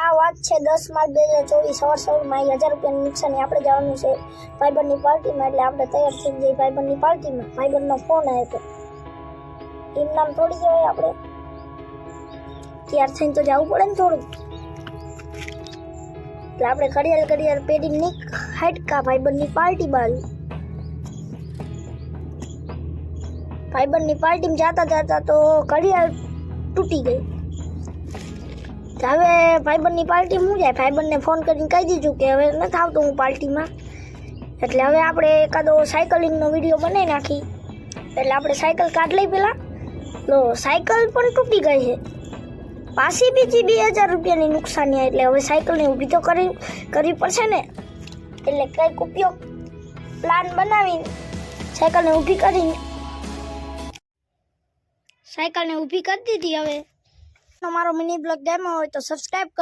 આ વાત છે દસ માર્ચ બે હજાર ચોવીસ. સવાર સવારમાં હજાર રૂપિયા નુકસાન આપણે જવાનું છે ફાઈબરની પાર્ટીમાં. એટલે આપણે તૈયાર થઈ જઈએ માં પાર્ટીમાં. ફાઈબરનો ફોન આવ્યો હતો એમ નામ થોડી જવાય આપણે. તૈયાર થઈને તો જવું પડે ને થોડું. એટલે આપણે ઘડિયાળ ઘડિયાળ પેઢી નીક હાટકા ફાઈબરની પાર્ટી બાજુ ફાઈબરની પાર્ટીમાં જાતા જાતા તો ઘડિયાળ તૂટી ગઈ. હવે ભાઈબંધની પાર્ટી હું જાય? ફાઈબરને ફોન કરીને કહી દીધું કે હવે નથી આવતો હું પાર્ટીમાં. એટલે હવે આપણે એકાદો સાયકલિંગનો વીડિયો બનાવી નાખી. એટલે આપણે સાયકલ કાઢ લઈ પેલા. તો સાયકલ પણ તૂટી ગઈ છે. પાછી બીજી બે હજાર રૂપિયાની નુકસાની. એટલે હવે સાયકલને ઊભી તો કરી, કરવી પડશે ને. એટલે કંઈક ઉપયોગ પ્લાન બનાવીને સાયકલને ઊભી કરીને સાયકલને ઊભી કરી દીધી હવે. મારો મિની બ્લોગ ગમ્યો હોય તો સબસ્ક્રાઈબ કરજો.